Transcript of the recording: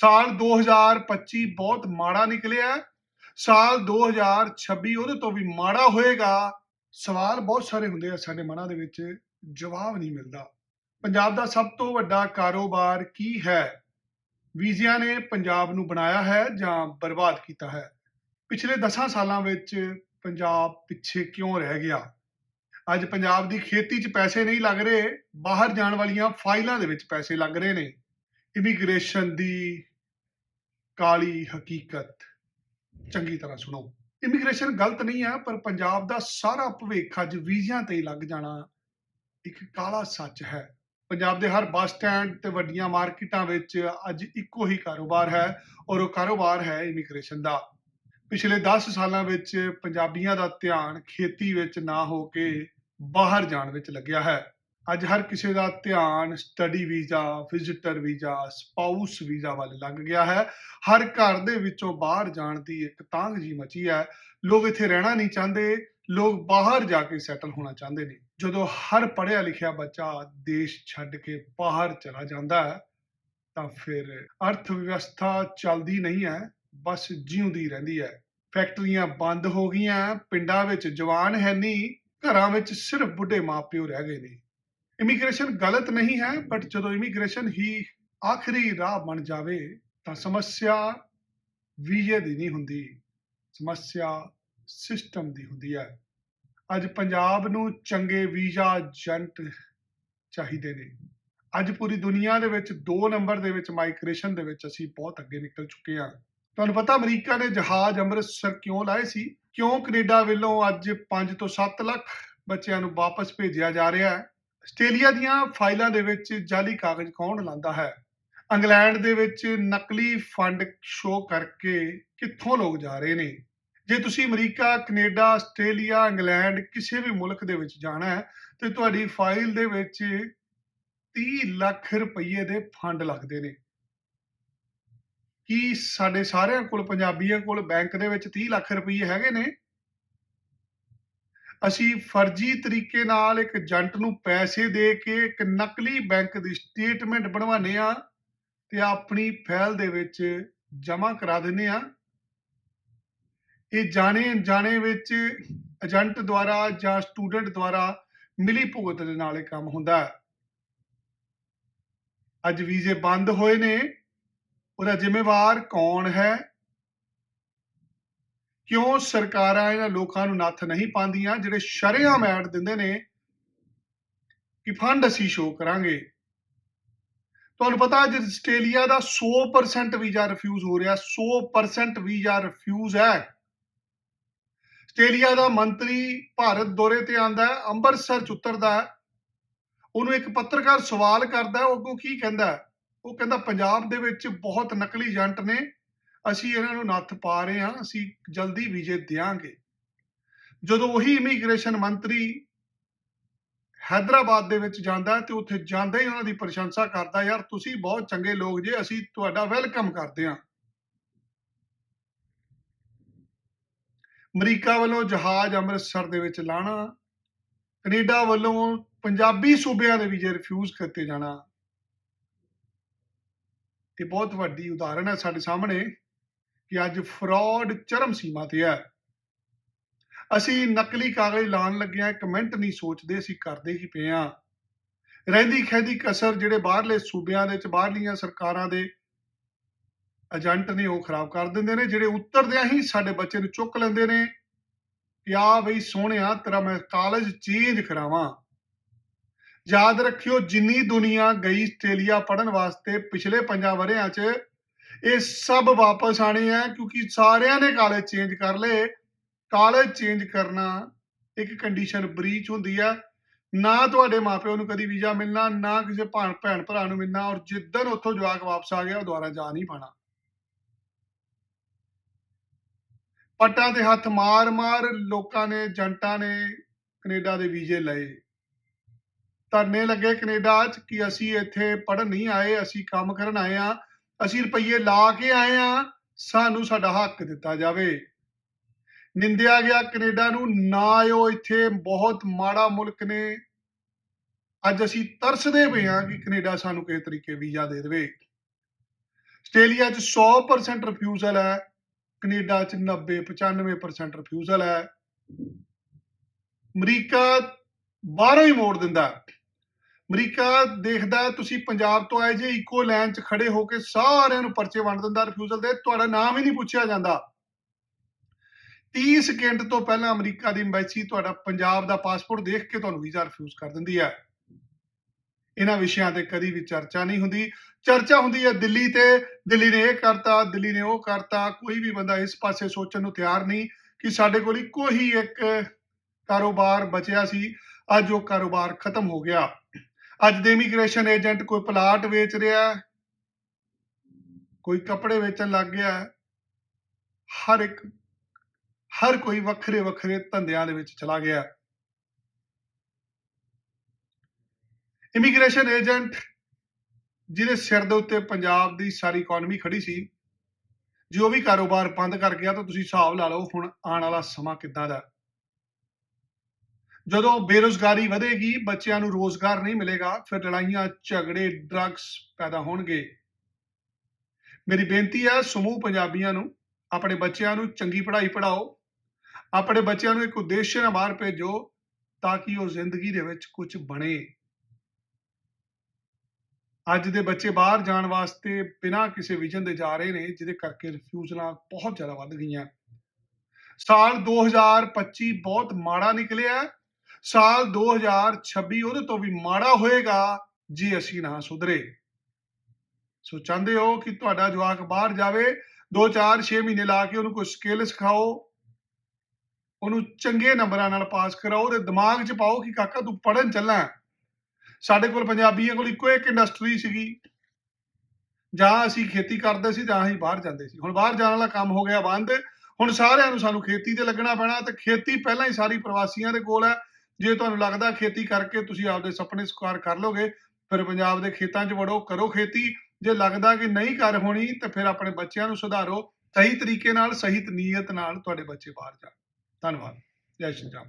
ਸਾਲ 2025 ਬਹੁਤ ਮਾੜਾ ਨਿਕਲਿਆ ਹੈ। ਸਾਲ 2026 ਉਹਦੇ ਤੋਂ ਵੀ ਮਾੜਾ ਹੋਏਗਾ। ਸਵਾਲ ਬਹੁਤ ਸਾਰੇ ਹੁੰਦੇ ਆ ਸਾਡੇ ਮਨਾਂ ਦੇ ਵਿੱਚ, ਜਵਾਬ ਨਹੀਂ ਮਿਲਦਾ। ਪੰਜਾਬ ਦਾ ਸਭ ਤੋਂ ਵੱਡਾ ਕਾਰੋਬਾਰ ਕੀ ਹੈ? ਵੀਜ਼ਿਆਂ ਨੇ ਪੰਜਾਬ ਨੂੰ ਬਣਾਇਆ ਹੈ ਜਾਂ ਬਰਬਾਦ ਕੀਤਾ ਹੈ? ਪਿਛਲੇ 10 ਸਾਲਾਂ ਵਿੱਚ ਪੰਜਾਬ ਪਿੱਛੇ ਕਿਉਂ ਰਹਿ ਗਿਆ? ਅੱਜ ਪੰਜਾਬ ਦੀ ਖੇਤੀ 'ਚ ਪੈਸੇ ਨਹੀਂ ਲੱਗ ਰਹੇ, ਬਾਹਰ ਜਾਣ ਵਾਲੀਆਂ ਫਾਈਲਾਂ ਦੇ ਵਿੱਚ ਪੈਸੇ ਲੱਗ ਰਹੇ ਨੇ। ਇਮੀਗ੍ਰੇਸ਼ਨ ਦੀ ਕਾਲੀ ਹਕੀਕਤ। ਚੰਗੀ ਤਰ੍ਹਾਂ ਸੁਣੋ। ਇਮੀਗ੍ਰੇਸ਼ਨ ਗਲਤ ਨਹੀਂ ਹੈ, ਪਰ ਪੰਜਾਬ ਦਾ ਸਾਰਾ ਭਵਿੱਖ ਅੱਜ ਵੀਜ਼ਿਆਂ ਤੇ ਲੱਗ ਜਾਣਾ ਇੱਕ ਕਾਲਾ ਸੱਚ ਹੈ। ਪੰਜਾਬ ਦੇ ਹਰ ਬੱਸ ਸਟੈਂਡ ਤੇ ਵੱਡੀਆਂ ਮਾਰਕੀਟਾਂ ਵਿੱਚ ਅੱਜ ਇੱਕੋ ਹੀ ਕਾਰੋਬਾਰ ਹੈ ਔਰ ਉਹ ਕਾਰੋਬਾਰ ਹੈ ਇਮੀਗ੍ਰੇਸ਼ਨ ਦਾ। ਪਿਛਲੇ 10 ਸਾਲਾਂ ਵਿੱਚ ਪੰਜਾਬੀਆਂ ਦਾ ਧਿਆਨ ਖੇਤੀ ਵਿੱਚ ਨਾ ਹੋ ਕੇ ਬਾਹਰ ਜਾਣ ਵਿੱਚ ਲੱਗਿਆ ਹੈ। ਅੱਜ ਹਰ ਕਿਸੇ ਦਾ ਧਿਆਨ study visa visitor visa spouse visa ਵੱਲ ਲੱਗ ਗਿਆ ਹੈ। ਹਰ ਘਰ ਦੇ ਵਿੱਚੋਂ ਬਾਹਰ ਜਾਣ ਦੀ ਇੱਕ ਤਾਂਘ ਜੀ ਮਚੀ ਹੈ। ਲੋਕ ਇੱਥੇ ਰਹਿਣਾ ਨਹੀਂ ਚਾਹੁੰਦੇ, ਲੋਕ ਬਾਹਰ ਜਾ ਕੇ ਸੈਟਲ ਹੋਣਾ ਚਾਹੁੰਦੇ ਨੇ। ਜਦੋਂ ਹਰ ਪੜ੍ਹਿਆ ਲਿਖਿਆ ਬੱਚਾ ਦੇਸ਼ ਛੱਡ ਕੇ ਬਾਹਰ ਚਲਾ ਜਾਂਦਾ ਹੈ, ਤਾਂ ਫਿਰ ਅਰਥ ਵਿਵਸਥਾ ਚੱਲਦੀ ਨਹੀਂ ਹੈ, ਬਸ ਜਿਉਂਦੀ ਰਹਿੰਦੀ ਹੈ। ਫੈਕਟਰੀਆਂ ਬੰਦ ਹੋ ਗਈਆਂ, ਪਿੰਡਾਂ ਵਿੱਚ ਜਵਾਨ ਹੈ ਨਹੀਂ, ਘਰਾਂ ਵਿੱਚ ਸਿਰਫ ਬੁੱਢੇ ਮਾਪਿਓ ਰਹਿ ਗਏ ਨੇ। ਇਮੀਗ੍ਰੇਸ਼ਨ ਗਲਤ ਨਹੀਂ ਹੈ ਬਟ ਜਦੋਂ ਇਮੀਗ੍ਰੇਸ਼ਨ ਹੀ ਆਖਰੀ ਰਾਹ ਬਣ ਜਾਵੇ, ਤਾਂ ਸਮੱਸਿਆ ਵੀਜ਼ੇ ਦੀ ਨਹੀਂ ਹੁੰਦੀ, ਸਮੱਸਿਆ ਸਿਸਟਮ ਦੀ ਹੁੰਦੀ ਹੈ। ਅੱਜ ਪੰਜਾਬ ਨੂੰ ਚੰਗੇ ਵੀਜ਼ਾ ਏਜੰਟ ਚਾਹੀਦੇ ਨੇ। ਅੱਜ ਪੂਰੀ ਦੁਨੀਆ ਦੇ ਵਿੱਚ 2 ਨੰਬਰ ਦੇ ਵਿੱਚ ਮਾਈਗ੍ਰੇਸ਼ਨ ਦੇ ਵਿੱਚ ਅਸੀਂ ਬਹੁਤ ਅੱਗੇ ਨਿਕਲ ਚੁੱਕੇ ਹਾਂ। ਤੁਹਾਨੂੰ ਪਤਾ ਅਮਰੀਕਾ ਨੇ ਜਹਾਜ਼ ਅੰਮ੍ਰਿਤਸਰ ਕਿਉਂ ਲਾਏ ਸੀ? ਕਿਉਂ ਕੈਨੇਡਾ ਵੱਲੋਂ ਅੱਜ 5 ਤੋਂ 7 ਲੱਖ ਬੱਚਿਆਂ ਨੂੰ ਵਾਪਸ ਭੇਜਿਆ ਜਾ ਰਿਹਾ ਹੈ? ਆਸਟ੍ਰੇਲੀਆ ਦੀਆਂ ਫਾਈਲਾਂ ਦੇ ਵਿੱਚ ਜਾਲੀ ਕਾਗਜ਼ ਕੌਣ ਲਾਂਦਾ ਹੈ? ਇੰਗਲੈਂਡ ਦੇ ਵਿੱਚ ਨਕਲੀ ਫੰਡ ਸ਼ੋ ਕਰਕੇ ਕਿੱਥੋਂ ਲੋਕ ਜਾ ਰਹੇ ਨੇ? ਜੇ ਤੁਸੀਂ ਅਮਰੀਕਾ, ਕੈਨੇਡਾ, ਆਸਟ੍ਰੇਲੀਆ, ਇੰਗਲੈਂਡ ਕਿਸੇ ਵੀ ਮੁਲਕ ਦੇ ਵਿੱਚ ਜਾਣਾ ਹੈ, ਤੇ ਤੁਹਾਡੀ ਫਾਈਲ ਦੇ ਵਿੱਚ 30 ਲੱਖ ਰੁਪਏ ਦੇ ਫੰਡ ਲੱਗਦੇ ਨੇ। ਕੀ ਸਾਡੇ ਸਾਰਿਆਂ ਕੋਲ, ਪੰਜਾਬੀਆਂ ਕੋਲ ਬੈਂਕ ਦੇ ਵਿੱਚ 30 ਲੱਖ ਰੁਪਏ ਹੈਗੇ ਨੇ? ਅਸੀਂ ਫਰਜ਼ੀ ਤਰੀਕੇ ਨਾਲ ਇੱਕ ਏਜੰਟ ਨੂੰ ਪੈਸੇ ਦੇ ਕੇ ਇੱਕ ਨਕਲੀ ਬੈਂਕ ਦੀ ਸਟੇਟਮੈਂਟ ਬਣਵਾਉਂਦੇ ਆ ਤੇ ਆਪਣੀ ਫਾਈਲ ਦੇ ਵਿੱਚ ਜਮ੍ਹਾਂ ਕਰਾ ਦਿੰਦੇ ਆ ਇਹ ਜਾਣੇ ਜਾਣੇ ਵਿੱਚ ਏਜੰਟ ਦੁਆਰਾ ਜਾਂ ਸਟੂਡੈਂਟ ਦੁਆਰਾ ਮਿਲੀ ਭੁਗਤ ਦੇ ਨਾਲ ਇਹ ਕੰਮ ਹੁੰਦਾ ਹੈ। ਅੱਜ ਵੀਜ਼ੇ ਬੰਦ ਹੋਏ ਨੇ। ਉਹਦਾ ਜ਼ਿੰਮੇਵਾਰ ਕੌਣ ਹੈ? ਕਿਉਂ ਸਰਕਾਰਾਂ ਇਹਨਾਂ ਲੋਕਾਂ ਨੂੰ ਨੱਥ ਨਹੀਂ ਪਾਉਂਦੀਆਂ, ਜਿਹੜੇ ਸ਼ਰੇਆਮ ਐਡ ਦਿੰਦੇ ਨੇ ਕਿ ਫੰਡ ਅਸੀਂ ਸ਼ੋ ਕਰਾਂਗੇ। ਤੁਹਾਨੂੰ ਪਤਾ ਅੱਜ ਆਸਟ੍ਰੇਲੀਆ ਦਾ 100% ਵੀਜ਼ਾ ਰਿਫਿਊਜ਼ ਹੋ ਰਿਹਾ 100% ਵੀਜ਼ਾ ਰਿਫਿਊਜ਼ ਹੈ। ਆਸਟ੍ਰੇਲੀਆ ਦਾ ਮੰਤਰੀ ਭਾਰਤ ਦੌਰੇ ਤੇ ਆਂਦਾ ਹੈ, ਅੰਮ੍ਰਿਤਸਰ ਚ ਉਤਰਦਾ ਹੈ। ਉਹਨੂੰ ਇੱਕ ਪੱਤਰਕਾਰ ਸਵਾਲ ਕਰਦਾ ਉਹ ਅੱਗੋਂ ਕੀ ਕਹਿੰਦਾ ਉਹ ਕਹਿੰਦਾ, ਪੰਜਾਬ ਦੇ ਵਿੱਚ ਬਹੁਤ ਨਕਲੀ ਏਜੰਟ ਨੇ ਅਸੀਂ ਇਹਨਾਂ ਨੂੰ ਨੱਥ ਪਾ ਰਹੇ ਹਾਂ, ਅਸੀਂ ਜਲਦੀ ਵੀਜ਼ੇ ਦਿਆਂਗੇ। ਜਦੋਂ ਉਹੀ ਇਮੀਗ੍ਰੇਸ਼ਨ ਮੰਤਰੀ ਹੈਦਰਾਬਾਦ ਦੇ ਵਿੱਚ ਜਾਂਦਾ ਤੇ ਉੱਥੇ ਜਾਂਦਾ ਹੀ ਉਹਨਾਂ ਦੀ ਪ੍ਰਸ਼ੰਸਾ ਕਰਦਾ, ਯਾਰ ਤੁਸੀਂ ਬਹੁਤ ਚੰਗੇ ਲੋਕ ਜੇ, ਅਸੀਂ ਤੁਹਾਡਾ ਵੈਲਕਮ ਕਰਦੇ ਹਾਂ। ਅਮਰੀਕਾ ਵੱਲੋਂ ਜਹਾਜ਼ ਅੰਮ੍ਰਿਤਸਰ ਦੇ ਵਿੱਚ ਲਾਣਾ, ਕੈਨੇਡਾ ਵੱਲੋਂ ਪੰਜਾਬੀ ਸੂਬਿਆਂ ਦੇ ਵੀਜ਼ੇ ਰਿਫਿਊਜ਼ ਕੀਤੇ ਜਾਣਾ। ਇਹ ਬਹੁਤ ਵੱਡੀ ਉਦਾਹਰਣ ਹੈ ਸਾਡੇ ਸਾਹਮਣੇ। ਕਿ ਅੱਜ ਫਰਾਡ ਚਰਮ ਸੀਮਾ ਤੇ ਹੈ। ਅਸੀਂ ਨਕਲੀ ਕਾਗਜ਼ ਲਾਉਣ ਲੱਗਿਆ ਕਮੈਂਟ ਨਹੀਂ ਸੋਚਦੇ, ਅਸੀਂ ਕਰਦੇ ਹੀ ਪਏ ਆ ਰਹਿੰਦੀ ਖੈਦੀ ਕਸਰ ਜਿਹੜੇ ਬਾਹਰਲੇ ਸੂਬਿਆਂ ਦੇ ਵਿੱਚ, ਬਾਹਰਲੀਆਂ ਸਰਕਾਰਾਂ ਦੇ ਏਜੰਟ ਨੇ ਉਹ ਖਰਾਬ ਕਰ ਦਿੰਦੇ ਨੇ, ਜਿਹੜੇ ਉਤਰਦਿਆਂ ਹੀ ਸਾਡੇ ਬੱਚੇ ਨੂੰ ਚੁੱਕ ਲੈਂਦੇ ਨੇ ਕਿ ਆ ਬਈ ਸੋਹਣਿਆ, ਤੇਰਾ ਮੈਂ ਕਾਲਜ ਚੇਂਜ ਕਰਾਵਾਂ। ਯਾਦ ਰੱਖਿਓ, ਜਿੰਨੀ ਦੁਨੀਆ ਗਈ ਆਸਟ੍ਰੇਲੀਆ ਪੜਨ ਵਾਸਤੇ ਪਿਛਲੇ ਪੰਜਾਂ ਵਰਿਆਂ 'ਚ ਇਹ ਸਭ ਵਾਪਸ ਆਣੇ ਹੈ ਕਿਉਂਕਿ ਸਾਰਿਆਂ ਨੇ ਕਾਲਜ ਚੇਂਜ ਕਰ ਲਏ। ਕਾਲਜ ਚੇਂਜ ਕਰਨਾ ਇੱਕ ਕੰਡੀਸ਼ਨ ਬਰੀਚ ਹੁੰਦੀ ਹੈ ਨਾ ਤੁਹਾਡੇ ਮਾਪਿਓ ਨੂੰ ਕਦੀ ਵੀਜ਼ਾ ਮਿਲਣਾ, ਨਾ ਕਿਸੇ ਭੈਣ ਭੈਣ ਭਰਾ ਨੂੰ ਮਿਲਣਾ ਔਰ ਜਿੱਦਣ ਉੱਥੋਂ ਜਵਾਕ ਵਾਪਸ ਆ ਗਿਆ, ਉਹ ਦੁਬਾਰਾ ਜਾ ਨਹੀਂ ਪਾਣਾ। ਪੱਟਾਂ ਤੇ ਹੱਥ ਮਾਰ-ਮਾਰ ਲੋਕਾਂ ਨੇ, ਜੰਟਾਂ ਨੇ ਕੈਨੇਡਾ ਦੇ ਵੀਜ਼ੇ ਲਏ। ਧਰਨੇ ਲੱਗੇ ਕੈਨੇਡਾ 'ਚ ਕਿ ਅਸੀਂ ਇੱਥੇ ਪੜ੍ਹਨ ਨਹੀਂ ਆਏ, ਅਸੀਂ ਕੰਮ ਕਰਨ ਆਏ ਆ। ਅਸੀਂ ਰੁਪਈਏ ਲਾ ਕੇ ਆਏ ਆ ਸਾਨੂੰ ਸਾਡਾ ਹੱਕ ਦਿੱਤਾ ਜਾਵੇ। ਨਿੰਦਿਆ ਗਿਆ ਕੈਨੇਡਾ ਨੂੰ, ਨਾ ਆਇਓ ਇੱਥੇ, ਬਹੁਤ ਮਾੜਾ ਮੁਲਕ ਨੇ। ਅੱਜ ਅਸੀਂ ਤਰਸਦੇ ਪਏ ਹਾਂ ਕਿ ਕੈਨੇਡਾ ਸਾਨੂੰ ਕਿਸੇ ਤਰੀਕੇ ਵੀਜ਼ਾ ਦੇ ਦੇਵੇ। ਆਸਟ੍ਰੇਲੀਆ 'ਚ 100% ਰਿਫਿਊਜ਼ਲ ਹੈ, ਕੈਨੇਡਾ 'ਚ 90 95% ਰਿਫਿਊਜ਼ਲ ਹੈ। ਅਮਰੀਕਾ ਬਾਹਰੋਂ ਹੀ ਮੋੜ ਦਿੰਦਾ। ਅਮਰੀਕਾ ਦੇਖਦਾ ਤੁਸੀਂ ਪੰਜਾਬ ਤੋਂ ਆਏ ਜੇ ਇੱਕੋ ਲਾਈਨ 'ਚ ਖੜੇ ਹੋ ਕੇ ਸਾਰਿਆਂ ਨੂੰ ਪਰਚੇ ਵੰਡ ਦਿੰਦਾ ਰਿਫਿਊਜ਼ਲ ਦੇ, ਤੁਹਾਡਾ ਨਾਮ ਹੀ ਨਹੀਂ ਪੁੱਛਿਆ ਜਾਂਦਾ। 30 ਸਕਿੰਟ ਤੋਂ ਪਹਿਲਾਂ ਅਮਰੀਕਾ ਦੀ ਐਮਬੈਸੀ ਤੁਹਾਡਾ ਪੰਜਾਬ ਦਾ ਪਾਸਪੋਰਟ ਦੇਖ ਕੇ ਤੁਹਾਨੂੰ ਵੀਜ਼ਾ ਰਿਫਿਊਜ਼ ਕਰ ਦਿੰਦੀ ਹੈ। ਇਹਨਾਂ ਵਿਸ਼ਿਆਂ ਤੇ ਕਦੀ ਵੀ ਚਰਚਾ ਨਹੀਂ ਹੁੰਦੀ। ਚਰਚਾ ਹੁੰਦੀ ਹੈ ਦਿੱਲੀ ਤੇ, ਦਿੱਲੀ ਨੇ ਇਹ ਕਰਤਾ, ਦਿੱਲੀ ਨੇ ਉਹ ਕਰਤਾ, ਕੋਈ ਵੀ ਬੰਦਾ ਇਸ ਪਾਸੇ ਸੋਚਣ ਨੂੰ ਤਿਆਰ ਨਹੀਂ ਕਿ ਸਾਡੇ ਕੋਲ ਇੱਕੋ ਹੀ ਇੱਕ ਕਾਰੋਬਾਰ ਬਚਿਆ ਸੀ, ਅੱਜ ਉਹ ਕਾਰੋਬਾਰ ਖਤਮ ਹੋ ਗਿਆ। ਅੱਜ ਦੇ ਇਮੀਗ੍ਰੇਸ਼ਨ ਏਜੰਟ ਕੋਈ ਪਲਾਟ ਵੇਚ ਰਿਹਾ ਕੋਈ ਕੱਪੜੇ ਵੇਚਣ ਲੱਗ ਗਿਆ ਹਰ ਇੱਕ, ਹਰ ਕੋਈ ਵੱਖਰੇ ਵੱਖਰੇ ਧੰਦਿਆਂ ਦੇ ਵਿੱਚ ਚਲਾ ਗਿਆ ਇਮੀਗ੍ਰੇਸ਼ਨ ਏਜੰਟ ਜਿਹਦੇ ਸਿਰ ਦੇ ਉੱਤੇ ਪੰਜਾਬ ਦੀ ਸਾਰੀ ਇਕਨੋਮੀ ਖੜੀ ਸੀ, ਜੋ ਵੀ ਕਾਰੋਬਾਰ ਬੰਦ ਕਰ ਗਿਆ ਤਾਂ ਤੁਸੀਂ ਹਿਸਾਬ ਲਾ ਲਓ ਹੁਣ ਆਉਣ ਵਾਲਾ ਸਮਾਂ ਕਿੱਦਾਂ ਦਾ ਜਦੋਂ ਬੇਰੋਜ਼ਗਾਰੀ ਵਧੇਗੀ, ਬੱਚਿਆਂ ਨੂੰ ਰੋਜ਼ਗਾਰ ਨਹੀਂ ਮਿਲੇਗਾ, ਫਿਰ ਲੜਾਈਆਂ, ਝਗੜੇ ਡਰੱਗਸ ਪੈਦਾ ਹੋਣਗੇ। ਮੇਰੀ ਬੇਨਤੀ ਹੈ, ਸਮੂਹ ਪੰਜਾਬੀਆਂ ਨੂੰ, ਆਪਣੇ ਬੱਚਿਆਂ ਨੂੰ ਚੰਗੀ ਪੜ੍ਹਾਈ ਪੜਾਓ ਆਪਣੇ ਬੱਚਿਆਂ ਨੂੰ ਇੱਕ ਉਦੇਸ਼ ਨਾਲ ਬਾਹਰ ਭੇਜੋ, ਤਾਂ ਕਿ ਉਹ ਜ਼ਿੰਦਗੀ ਦੇ ਵਿੱਚ ਕੁਝ ਬਣੇ। ਅੱਜ ਦੇ ਬੱਚੇ ਬਾਹਰ ਜਾਣ ਵਾਸਤੇ ਬਿਨਾਂ ਕਿਸੇ ਵਿਜ਼ਨ ਦੇ ਜਾ ਰਹੇ ਨੇ, ਜਿਹਦੇ ਕਰਕੇ ਰਿਫਿਊਜ਼ਲਾਂ ਬਹੁਤ ਜ਼ਿਆਦਾ ਵੱਧ ਗਈਆਂ। ਸਾਲ 2025 ਬਹੁਤ ਮਾੜਾ ਨਿਕਲਿਆ। ਸਾਲ 2026 ਉਹਦੇ ਤੋਂ ਵੀ ਮਾੜਾ ਹੋਏਗਾ ਜੇ ਅਸੀਂ ਨਾ ਸੁਧਰੇ। ਸੋ ਚਾਹੁੰਦੇ ਹੋ ਕਿ ਤੁਹਾਡਾ ਜਵਾਕ ਬਾਹਰ ਜਾਵੇ 2 4 6 ਮਹੀਨੇ ਲਾ ਕੇ ਉਹਨੂੰ ਕੋਈ ਸਕਿੱਲ ਸਿਖਾਓ, ਉਹਨੂੰ ਚੰਗੇ ਨੰਬਰਾਂ ਨਾਲ ਪਾਸ ਕਰਾਓ, ਉਹਦੇ ਦਿਮਾਗ 'ਚ ਪਾਓ ਕਿ ਕਾਕਾ ਤੂੰ ਪੜਨ ਚੱਲਾਂ ਸਾਡੇ ਕੋਲ ਪੰਜਾਬੀਆਂ ਕੋਲ ਇੱਕੋ ਇੱਕ ਇੰਡਸਟਰੀ ਸੀਗੀ। ਜਾਂ ਅਸੀਂ ਖੇਤੀ ਕਰਦੇ ਸੀ ਜਾਂ ਅਸੀਂ ਬਾਹਰ ਜਾਂਦੇ ਸੀ। ਹੁਣ ਬਾਹਰ ਜਾਣ ਵਾਲਾ ਕੰਮ ਹੋ ਗਿਆ ਬੰਦ। ਹੁਣ ਸਾਰਿਆਂ ਨੂੰ ਸਾਨੂੰ ਖੇਤੀ ਤੇ ਲੱਗਣਾ ਪੈਣਾ ਤੇ ਖੇਤੀ ਪਹਿਲਾਂ ਹੀ ਸਾਰੀ ਪ੍ਰਵਾਸੀਆਂ ਦੇ ਕੋਲ ਹੈ। ਜੇ ਤੁਹਾਨੂੰ ਲੱਗਦਾ ਖੇਤੀ ਕਰਕੇ ਤੁਸੀਂ ਆਪਦੇ ਸੁਪਨੇ ਸਾਕਾਰ ਕਰ ਲੋਗੇ, ਫਿਰ ਪੰਜਾਬ ਦੇ ਖੇਤਾਂ 'ਚ ਵੜੋ, ਕਰੋ ਖੇਤੀ। ਜੇ ਲੱਗਦਾ ਕਿ ਨਹੀਂ ਕਰ ਹੋਣੀ, ਤਾਂ ਫਿਰ ਆਪਣੇ ਬੱਚਿਆਂ ਨੂੰ ਸੁਧਾਰੋ। ਸਹੀ ਤਰੀਕੇ ਨਾਲ, ਸਹੀ ਨੀਅਤ ਨਾਲ ਤੁਹਾਡੇ ਬੱਚੇ ਬਾਹਰ ਜਾਣ। ਧੰਨਵਾਦ। ਜੈ ਸ਼੍ਰੀ ਰਾਮ।